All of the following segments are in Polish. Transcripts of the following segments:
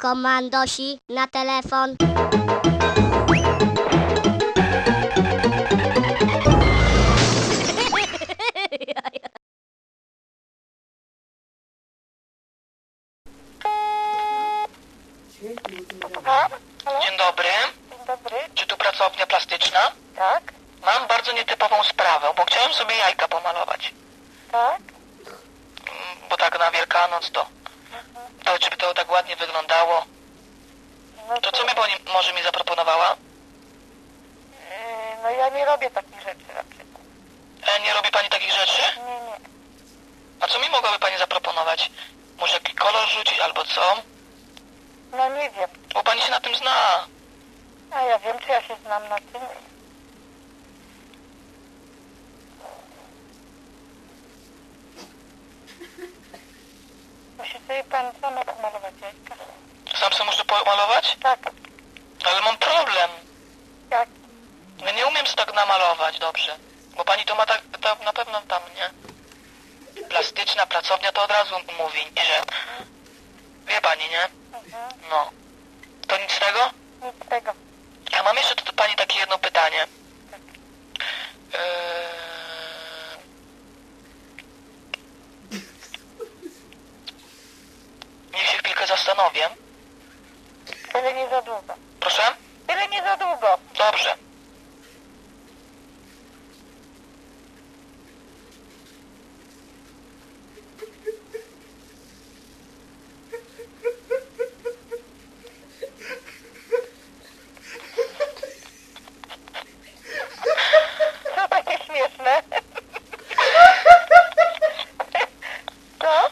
Komandosi na telefon. Dzień dobry. Dzień dobry, Czy tu pracownia plastyczna? tak, Mam bardzo nietypową sprawę, bo chciałem sobie jajka pomalować. tak. Bo tak na Wielkanoc to... To żeby to tak ładnie wyglądało. No, To co mi pani może mi zaproponowała? Yy, no ja nie robię takich rzeczy raczej. E, nie robi pani takich rzeczy? Nie, nie. A co mi mogłaby pani zaproponować? Może jaki kolor rzucić albo co? No nie wiem. Bo pani się na tym zna. A ja wiem, czy ja się znam na tym. Musi pan sama pomalować jajka. Sam sobie muszę pomalować? Tak, Ale mam problem. jak? Ja nie umiem tak namalować dobrze. Bo pani to ma tak, tak na pewno tam, nie? Plastyczna pracownia to od razu mówi, że... Wie pani, nie? Mhm. No. To nic tego. Ja mam jeszcze do pani takie jedno pytanie. Eee... Niech się chwilkę zastanowię. Tyle nie za długo. Proszę? Tyle nie za długo. Dobrze. Co takie śmieszne? Co?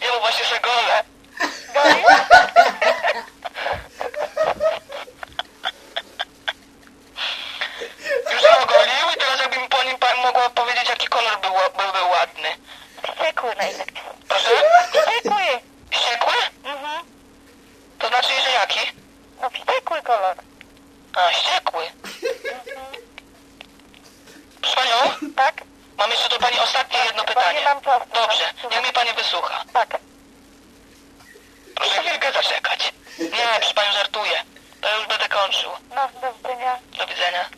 Nie, bo właśnie się golę. Golisz? Już się ogolił i teraz jakby mi po nim pani mogła powiedzieć, jaki kolor był, byłby ładny. Wściekły najlepiej. Proszę? Wściekły! Wściekły? Mhm. To znaczy, że jaki? No wściekły kolor. A, wściekły. Proszę panią, Tak? mam jeszcze do pani ostatnie jedno Bo pytanie. nie mam czasu. Dobrze, niech mnie pani wysłucha. Tak. Proszę chwilkę zaczekać. Nie, przy panią żartuję. To już będę kończył. No, do widzenia. Do widzenia.